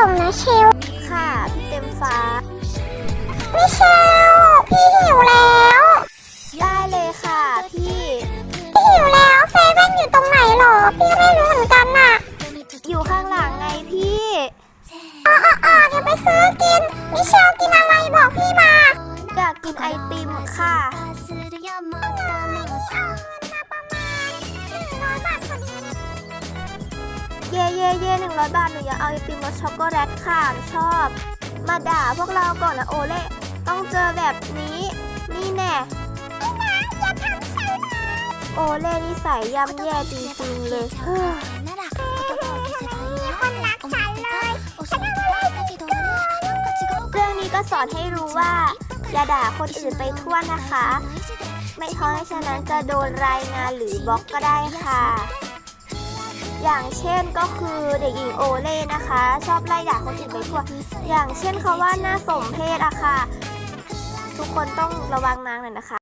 ส่งนะเชล ค่ะ พี่เต็มฟ้า มิเชล พี่หิวแล้ว ได้เลยค่ะ พี่ พี่หิวแล้วเซเว่นอยู่ตรงไหนหรอ พี่ไม่รู้เหมือนกันน่ะ อยู่ข้างหลังไงพี่อ๋ออ๋ออ๋อเดี๋ยวไปซื้อกิน มิเชลกินอะไรบอกพี่มา อยากกินไอติมค่ะ เย่เย่เย่หนึ่งร้อยบาทหนูอยากเอาไอติมรสช็อกโกแลตค่ะหนูชอบ มาด่าพวกเราก่อนนะโอเล่ต้องเจอแบบนี้ นี่แน่โอเล่นิสัยย่ำแย่จริงๆเลยเฮ้อมีคนรักฉันเลยฉันทำอะไรผิดเรื่องนี้ก็สอนให้รู้ว่า อย่าด่าคนอื่นไปทั่วนะคะ ไม่เพราะฉะนั้นจะโดนรายงานหรือบล็อกก็ได้ค่ะ อย่างเช่นก็คือเด็กหญิงโอเล่นะคะ ชอบไล่ด่าคนอื่นไปทั่ว อย่างเช่นคาว่าหน้าสมเพศอะค่ะ ทุกคนต้องระวังนางหน่อยนะคะ